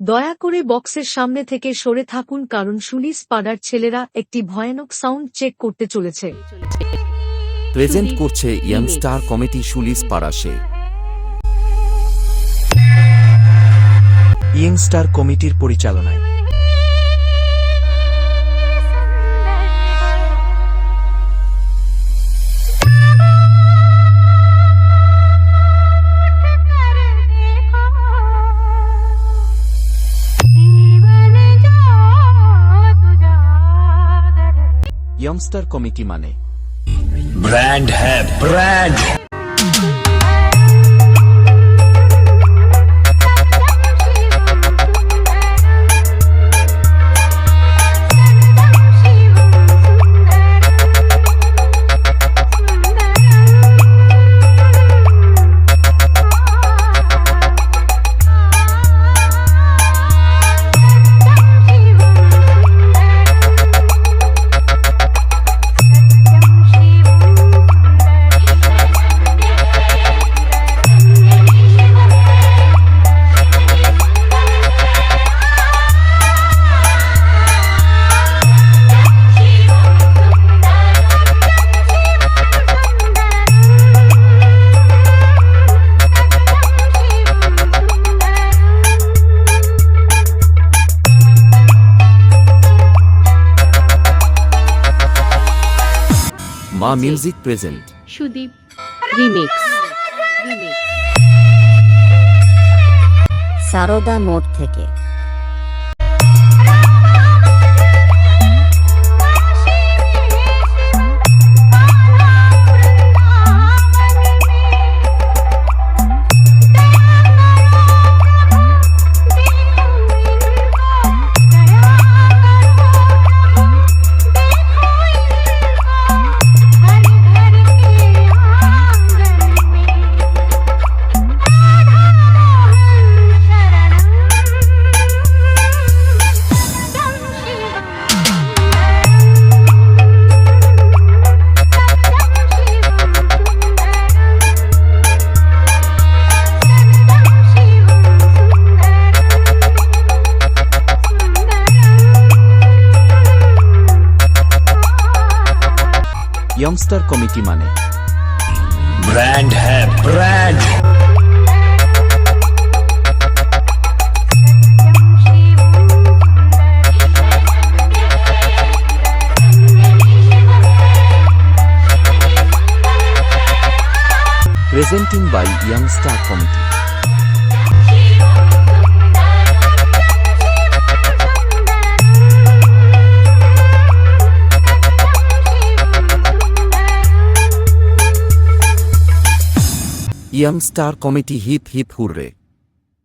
দয়া করে বক্সের সামনে থেকে সরে থাকুন কারণ সুলিস পাড়ার ছেলেরা একটি ভয়ানক সাউন্ড চেক করতে চলেছে। প্রেজেন্ট করছে ইয়াংস্টার কমিটি সুলিস পাড়াশে ইয়ংস্টার কমিটির পরিচালনায়। यंगस्टर कमिटी माने ब्रांड है ब्रांड মা music present. Sudip remix. Sarada মোড় থেকে। ইয়ংস্টার কমিটি মানে ব্র্যান্ড হ্যাঁ brand presenting by Young Star Committee. Youngster committee hip hip hooray.